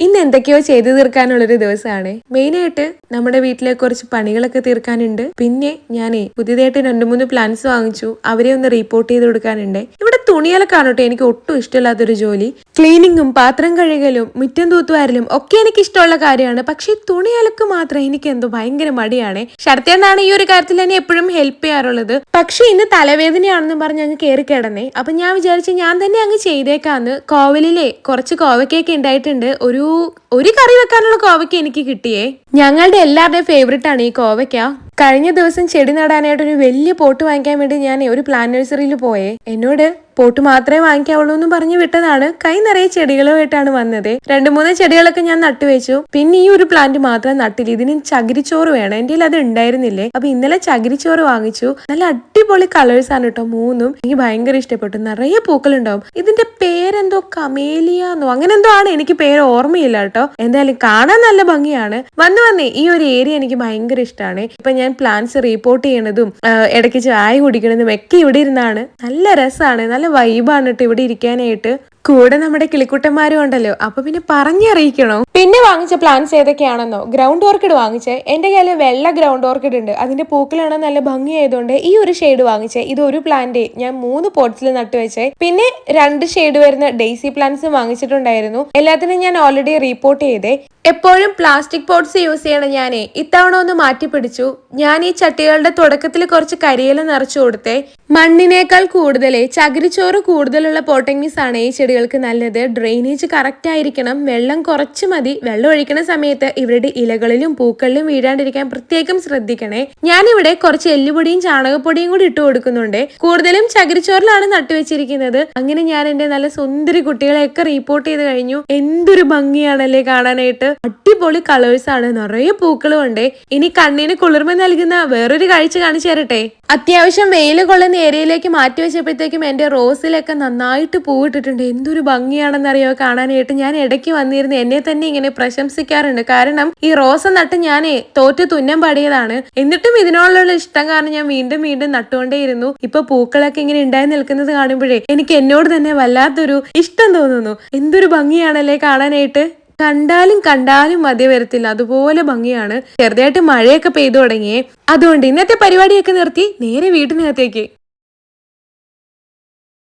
ഇന്ന് എന്തൊക്കെയോ ചെയ്തു തീർക്കാനുള്ളൊരു ദിവസമാണ് മെയിനായിട്ട് നമ്മുടെ വീട്ടിലെ കുറച്ച് പണികളൊക്കെ തീർക്കാനുണ്ട്. പിന്നെ ഞാനേ പുതിയതായിട്ട് രണ്ട് മൂന്ന് പ്ലാൻസ് വാങ്ങിച്ചു. അവരെ ഒന്ന് റിപ്പോർട്ട് ചെയ്ത് കൊടുക്കാനുണ്ട്. ഇവിടെ തുണിയലക്കാണ് കേട്ടോ എനിക്ക് ഒട്ടും ഇഷ്ടമില്ലാത്തൊരു ജോലി. ക്ലീനിങ്ങും പാത്രം കഴുകലും മുറ്റം തൂത്തുവാരലും ഒക്കെ എനിക്ക് ഇഷ്ടമുള്ള കാര്യമാണ്. പക്ഷേ തുണിയലക്ക് മാത്രം എനിക്ക് എന്തോ ഭയങ്കര മടിയാണ്. ശരത്തേന്നാണ് ഈ ഒരു കാര്യത്തിൽ എന്നെ എപ്പോഴും ഹെൽപ്പ് ചെയ്യാറുള്ളത്. പക്ഷേ ഇന്ന് തലവേദനയാണെന്ന് പറഞ്ഞ് അങ്ങ് കയറി കിടന്നേ. അപ്പൊ ഞാൻ വിചാരിച്ചു ഞാൻ തന്നെ അങ്ങ് ചെയ്തേക്കാന്ന്. കോവലിലെ കുറച്ച് കോവയ്ക്കൊക്കെ ഉണ്ടായിട്ടുണ്ട്. ഒരു ഒരു കറി വെക്കാനുള്ള കോവയ്ക്ക എനിക്ക് കിട്ടിയേ. ഞങ്ങളുടെ എല്ലാവരുടെയും ഫേവറേറ്റ് ആണ് ഈ കോവയ്ക്ക. കഴിഞ്ഞ ദിവസം ചെടി നടാനായിട്ട് ഒരു വലിയ പോട്ട് വാങ്ങിക്കാൻ വേണ്ടി ഞാൻ ഒരു പ്ലാന്റ് നഴ്സറിയിൽ പോയേ. എന്നോട് പോട്ട് മാത്രമേ വാങ്ങിക്കാവുള്ളൂ എന്ന് പറഞ്ഞു വിട്ടതാണ്. കൈ നിറയെ ചെടികളുമായിട്ടാണ് വന്നത്. രണ്ട് മൂന്ന് ചെടികളൊക്കെ ഞാൻ നട്ടുവെച്ചു പിന്നെ ഈ ഒരു പ്ലാന്റ് മാത്രം നട്ടില്ല. ഇതിന് ചകിരിച്ചോറ് വേണം. എന്റെ അത് ഉണ്ടായിരുന്നില്ലേ? അപ്പൊ ഇന്നലെ ചകിരിച്ചോറ് വാങ്ങിച്ചു. നല്ല അടിപൊളി കളേഴ്സ് ആണ് കേട്ടോ മൂന്നും. എനിക്ക് ഭയങ്കര ഇഷ്ടപ്പെട്ടു. നിറയെ പൂക്കളുണ്ടാവും. ഇതിന്റെ പേരെന്തോ കമേലിയാന്നോ? അങ്ങനെ എന്തോ ആണ്. എനിക്ക് പേര് ഓർമ്മയില്ല എന്തായാലും കാണാൻ നല്ല ഭംഗിയാണ്. വന്നു വന്നേ ഈ ഒരു ഏരിയ എനിക്ക് ഭയങ്കര ഇഷ്ടമാണ് ഇപ്പൊ ഞാൻ പ്ലാന്റ്സ് റിപ്പോർട്ട് ചെയ്യണതും ഇടയ്ക്ക് ചായ കുടിക്കണതും ഒക്കെ ഇവിടെ ഇരുന്നാണ്. നല്ല രസമാണ് നല്ല വൈബാണ് കേട്ടോ ഇവിടെ ഇരിക്കാനായിട്ട്. കൂടെ നമ്മുടെ കിളിക്കുട്ടന്മാരും ഉണ്ടല്ലോ. അപ്പൊ പിന്നെ പറഞ്ഞറിയിക്കണോ പിന്നെ വാങ്ങിച്ച പ്ലാന്റ്സ് ഏതൊക്കെയാണെന്നോ? ഗ്രൗണ്ട് ഓർക്കിഡ് വാങ്ങിച്ചേ. എന്റെ കയ്യിൽ വെള്ള ഗ്രൗണ്ട് ഓർക്കിഡ് ഉണ്ട്. അതിന്റെ പൂക്കളാണ് നല്ല ഭംഗിയായതുകൊണ്ട് ഈ ഒരു ഷെയ്ഡ് വാങ്ങിച്ചേ. ഇത് ഒരു പ്ലാന്റ് ഞാൻ മൂന്ന് പോട്ട്സിൽ നട്ടുവെച്ചേ പിന്നെ രണ്ട് ഷെയ്ഡ് വരുന്ന ഡെയ്സി പ്ലാന്റ്സ് വാങ്ങിച്ചിട്ടുണ്ടായിരുന്നു. എല്ലാത്തിനും ഞാൻ ഓൾറെഡി റിപ്പോർട്ട് ചെയ്തേ. എപ്പോഴും പ്ലാസ്റ്റിക് പോട്ട്സ് യൂസ് ചെയ്യണം ഞാനേ ഇത്തവണ ഒന്ന് മാറ്റി പിടിച്ചു ഞാൻ ഈ ചട്ടികളുടെ തുടക്കത്തിൽ കുറച്ച് കരിയില നിറച്ചു കൊടുത്തേ. മണ്ണിനേക്കാൾ കൂടുതൽ ചകിരിച്ചോറ് കൂടുതലുള്ള പോട്ടിംഗ് മിസ് ആണ് ഈ ചെടികൾക്ക് നല്ലത്. ഡ്രെയിനേജ് കറക്റ്റ് ആയിരിക്കണം. വെള്ളം കുറച്ച് മതി. വെള്ളം ഒഴിക്കുന്ന സമയത്ത് ഇവരുടെ ഇലകളിലും പൂക്കളിലും വീഴാണ്ടിരിക്കാൻ പ്രത്യേകം ശ്രദ്ധിക്കണേ. ഞാനിവിടെ കുറച്ച് എല്ലുപൊടിയും ചാണകപ്പൊടിയും കൂടി ഇട്ട് കൊടുക്കുന്നുണ്ട്. കൂടുതലും ചകിരിച്ചോറിലാണ് നട്ടുവെച്ചിരിക്കുന്നത് അങ്ങനെ ഞാൻ എന്റെ നല്ല സുന്ദരി കുട്ടികളെയൊക്കെ റീപ്പോർട്ട് ചെയ്ത് കഴിഞ്ഞു. എന്തൊരു ഭംഗിയാണല്ലേ കാണാനായിട്ട്. അടിപൊളി കളേഴ്സ് ആണ്. നിറയെ പൂക്കളും ഉണ്ട് ഇനി കണ്ണിന് കുളിർമ നൽകുന്ന വേറൊരു കാഴ്ച കാണിച്ചു തരട്ടെ. അത്യാവശ്യം വെയിൽ കൊള്ളുന്ന ഏരിയയിലേക്ക് മാറ്റി വെച്ചപ്പോഴത്തേക്കും എന്റെ റോസിലൊക്കെ നന്നായിട്ട് പൂവിട്ടിട്ടുണ്ട് എന്തൊരു ഭംഗിയാണെന്നറിയോ? കാണാനായിട്ട് ഞാൻ ഇടയ്ക്ക് വന്നിരുന്ന്. എന്നെ തന്നെ ഇങ്ങനെ പ്രശംസിക്കാറുണ്ട്. കാരണം ഈ റോസ് നട്ട് ഞാൻ തോറ്റ് തുന്നം പാടിയതാണ്. എന്നിട്ടും ഇതിനോടുള്ള ഇഷ്ടം കാരണം ഞാൻ വീണ്ടും വീണ്ടും നട്ടുകൊണ്ടേയിരുന്നു. ഇപ്പൊ പൂക്കളൊക്കെ ഇങ്ങനെ ഉണ്ടായി നിൽക്കുന്നത് കാണുമ്പോഴേ എനിക്ക് എന്നോട് തന്നെ വല്ലാത്തൊരു ഇഷ്ടം തോന്നുന്നു. എന്തൊരു ഭംഗിയാണല്ലേ കാണാനായിട്ട്? കണ്ടാലും കണ്ടാലും മതി വരത്തില്ല. അതുപോലെ ഭംഗിയാണ്. ചെറുതായിട്ട് മഴയൊക്കെ പെയ്തു തുടങ്ങിയേ. അതുകൊണ്ട് ഇന്നത്തെ പരിപാടിയൊക്കെ നിർത്തി നേരെ വീട്ടിനകത്തേക്ക്.